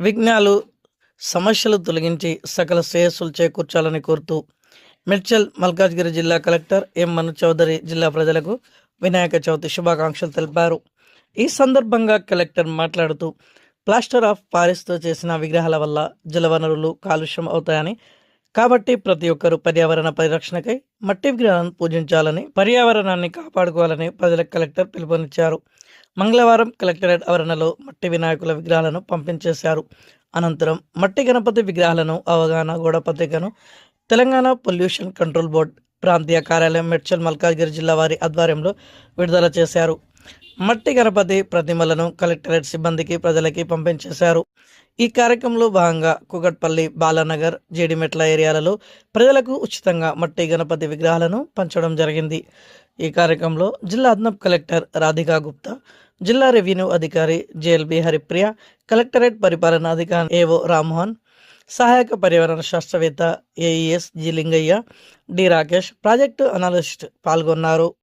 విఘ్నాలు సమస్యలు తొలగించి సకల శ్రేయస్సులు చేకూర్చాలని కోరుతూ మిర్చల్ మల్కాజ్గిరి జిల్లా కలెక్టర్ ఎం మను చౌదరి జిల్లా ప్రజలకు వినాయక చవితి శుభాకాంక్షలు తెలిపారు. ఈ సందర్భంగా కలెక్టర్ మాట్లాడుతూ ప్లాస్టర్ ఆఫ్ పారిస్తో చేసిన విగ్రహాల వల్ల జలవనరులు కాలుష్యం అవుతాయని కాబట్టి ప్రతి ఒక్కరూ పర్యావరణ పరిరక్షణకై మట్టి విగ్రహాలను పూజించాలని పర్యావరణాన్ని కాపాడుకోవాలని ప్రజలకు కలెక్టర్ పిలుపునిచ్చారు. మంగళవారం కలెక్టరేట్ ఆవరణలో మట్టి వినాయకుల విగ్రహాలను పంపించేశారు. అనంతరం మట్టి గణపతి విగ్రహాలను అవగాహన గోడ పత్రికను తెలంగాణ పొల్యూషన్ కంట్రోల్ బోర్డ్ ప్రాంతీయ కార్యాలయం మెడ్చల్ మల్కాజ్గిరి జిల్లా వారి ఆధ్వర్యంలో విడుదల చేశారు. మట్టి గణపతి ప్రతిమలను కలెక్టరేట్ సిబ్బందికి ప్రజలకి పంపించేశారు. ఈ కార్యక్రమంలో భాగంగా కుకట్పల్లి బాలానగర్ జేడిమెట్ల ఏరియాలలో ప్రజలకు ఉచితంగా మట్టి గణపతి విగ్రహాలను పంచడం జరిగింది. ఈ కార్యక్రమంలో జిల్లా అదనపు కలెక్టర్ రాధికా గుప్తా జిల్లా రెవెన్యూ అధికారి జేఎల్బి హరిప్రియ కలెక్టరేట్ పరిపాలనా అధికారి ఏవో రామ్మోహన్ సహాయక పర్యావరణ శాస్త్రవేత్త AES G Lingaiah D Rakesh project analyst పాల్గొన్నారు.